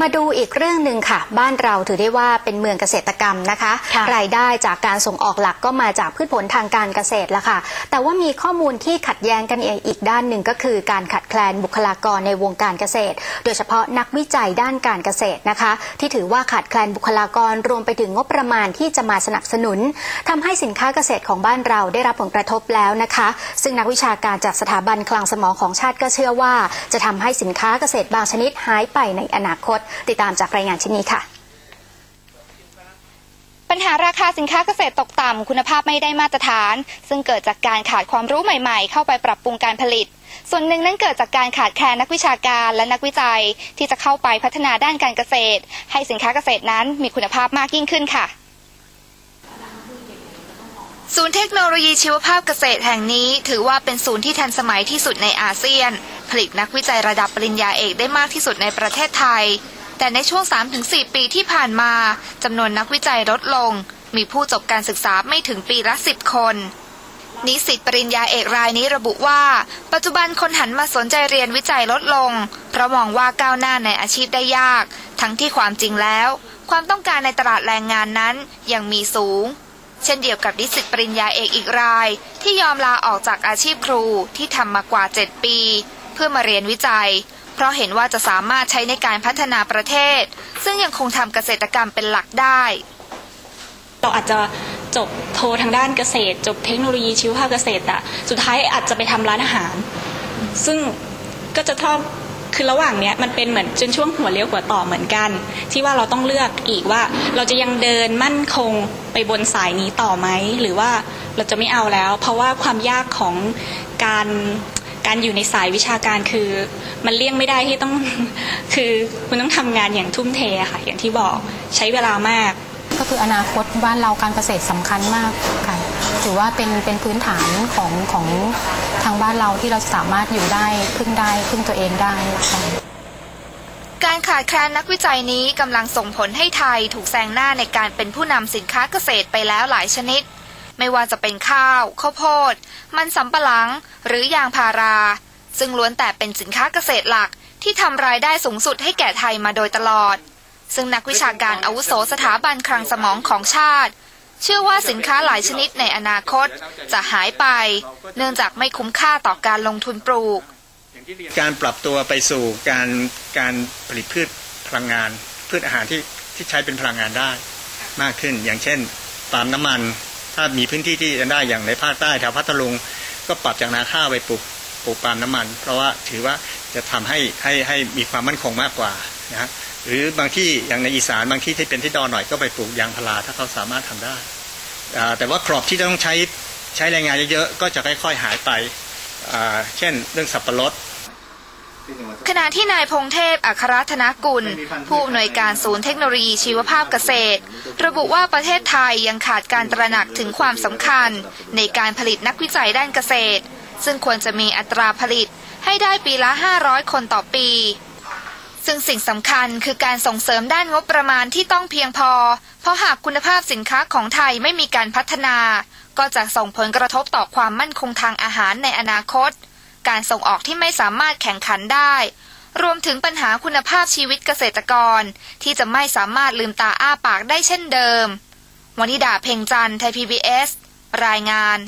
มาดูอีกเรื่องหนึ่งค่ะ บ้านเราถือได้ว่าเป็นเมืองเกษตรกรรมนะคะค่ะรายได้จากการส่งออกหลักก็มาจากพืชผลทางการเกษตรละค่ะ แต่ว่ามีข้อมูลที่ขัดแย้งกันอีกด้านหนึ่งก็คือ การขาดแคลนบุคลากรในวงการเกษตร โดยเฉพาะนักวิจัยด้านการเกษตรนะคะ ที่ถือว่าขาดแคลนบุคลากรรวมไปถึงงบประมาณที่จะมาสนับสนุนทำให้สินค้าเกษตรของบ้านเราได้รับผลกระทบแล้วนะคะ ซึ่งนักวิชาการจากสถาบันคลังสมองของชาติก็เชื่อว่า จะทำให้สินค้าเกษตรบางชนิดหายไปในอนาคตติดตามจากรายงานชิ้นนี้ค่ะปัญหาราคาสินค้าเกษตรตกต่ำคุณภาพไม่ได้มาตรฐาน ซึ่งเกิดจากการขาดความรู้ใหม่ๆ เข้าไปปรับปรุงการผลิต ส่วนหนึ่งนั้นเกิดจากการขาดแคลนนักวิชาการและนักวิจัย ที่จะเข้าไปพัฒนาด้านการเกษตร ให้สินค้าเกษตรนั้นมีคุณภาพมากยิ่งขึ้นค่ะศูนย์เทคโนโลยีชีวภาพเกษตรแห่งนี้ ถือว่าเป็นศูนย์ที่ทันสมัยที่สุดในอาเซียน ผลิตนักวิจัยระดับปริญญาเอกได้มากที่สุดในประเทศไทย แต่ในช่วง 3-4 ปีที่ผ่านมาจำนวนนักวิจัยลดลง มีผู้จบการศึกษาไม่ถึงปีละ 10 คนนิสิตปริญญาเอกรายนี้ระบุว่า ปัจจุบันคนหันมาสนใจเรียนวิจัยลดลง เพราะมองว่าก้าวหน้าในอาชีพได้ยาก ทั้งที่ความจริงแล้ว ความต้องการในตลาดแรงงานนั้นยังมีสูง เช่นเดียวกับนิสิตปริญญาเอกอีกราย ที่ยอมลาออกจากอาชีพครูที่ทำมากว่า 7 ปี เพื่อมาเรียนวิจัย ราะเห็นว่าจะสามารถใช้ในการพัฒนาประเทศ ซึ่งยังคงทำเกษตรกรรมเป็นหลักได้ เราอาจจะจบโททางด้านเกษตร จบเทคโนโลยีชีวภาพเกษตรแต่สุดท้ายอาจจะไปทำร้านอาหาร ซึ่งก็จะชอบคือระหว่างเนี้ยมันเป็นเหมือนจนช่วงหัวเลี้ยวหัวต่อเหมือนกัน ที่ว่าเราต้องเลือกอีกว่า เราจะยังเดินมั่นคงไปบนสายนี้ต่อไหมหรือว่าเราจะไม่เอาแล้ว เพราะว่าความยากของการ การอยู่ในสายวิชาการคือ มันเลี่ยงไม่ได้ที่ต้อง คือคุณต้องทำงานอย่างทุ่มเทอะค่ะ อย่างที่บอกใช้เวลามาก ก็คืออนาคตบ้านเราการเกษตรสำคัญมากค่ะถือว่าเป็นเป็นพื้นฐานของของทางบ้านเราที่เราสามารถอยู่ได้พึ่งได้พึ่งตัวเองได้ค่ะการขาดแคลนนักวิจัยนี้กำลังส่งผลให้ไทยถูกแซงหน้าในการเป็นผู้นำสินค้าเกษตรไปแล้วหลายชนิด ไม่ว่าจะเป็นข้าว ข้าวโพด มันสำปะหลัง หรือยางพารา ซึ่งล้วนแต่เป็นสินค้าเกษตรหลักที่ทำรายได้สูงสุดให้แก่ไทยมาโดยตลอด ซึ่งนักวิชาการอาวุโสสถาบันคลังสมองของชาติ เชื่อว่าสินค้าหลายชนิดในอนาคตจะหายไป เนื่องจากไม่คุ้มค่าต่อการลงทุนปลูก การปรับตัวไปสู่การการผลิตพืชพลังงาน พืชอาหารที่ที่ใช้เป็นพลังงานได้ มากขึ้นอย่างเช่นปาล์มน้ำมัน ถ้ามีพื้นที่ที่จะได้อย่างในภาคใต้แถวพัทลุงก็ปรับจากนาข้าวไปปลูกปลูกปาล์มน้ำมัน เพราะว่าถือว่าจะทำให้ให้ให้มีความมั่นคงมากกว่านะฮะหรือบางที่อย่างในอีสานบางที่ที่เป็นที่ดอนหน่อยก็ไปปลูกยางพาราถ้าเขาสามารถทำได้ แต่ว่ากรอบที่จะต้องใช้ใช้แรงงานเยอะๆก็จะค่อยๆหายไป เช่นเรื่องสับปะรด ขณะที่นายพงเทพ อัครธนกุล ผู้อำนวยการศูนย์เทคโนโลยีชีวภาพเกษตร ระบุว่าประเทศไทยยังขาดการตระหนักถึงความสำคัญ ในการผลิตนักวิจัยด้านเกษตร ซึ่งควรจะมีอัตราผลิตให้ได้ปีละ 500 คนต่อปี ซึ่งสิ่งสำคัญคือการส่งเสริมด้านงบประมาณที่ต้องเพียงพอ เพราะหากคุณภาพสินค้าของไทยไม่มีการพัฒนา ก็จะส่งผลกระทบต่อความมั่นคงทางอาหารในอนาคต การส่งออกที่ไม่สามารถแข่งขันได้ รวมถึงปัญหาคุณภาพชีวิตเกษตรกร ที่จะไม่สามารถลืมตาอ้าปากได้เช่นเดิมวนิดาเพ่งจันทร์ไทย PBS รายงาน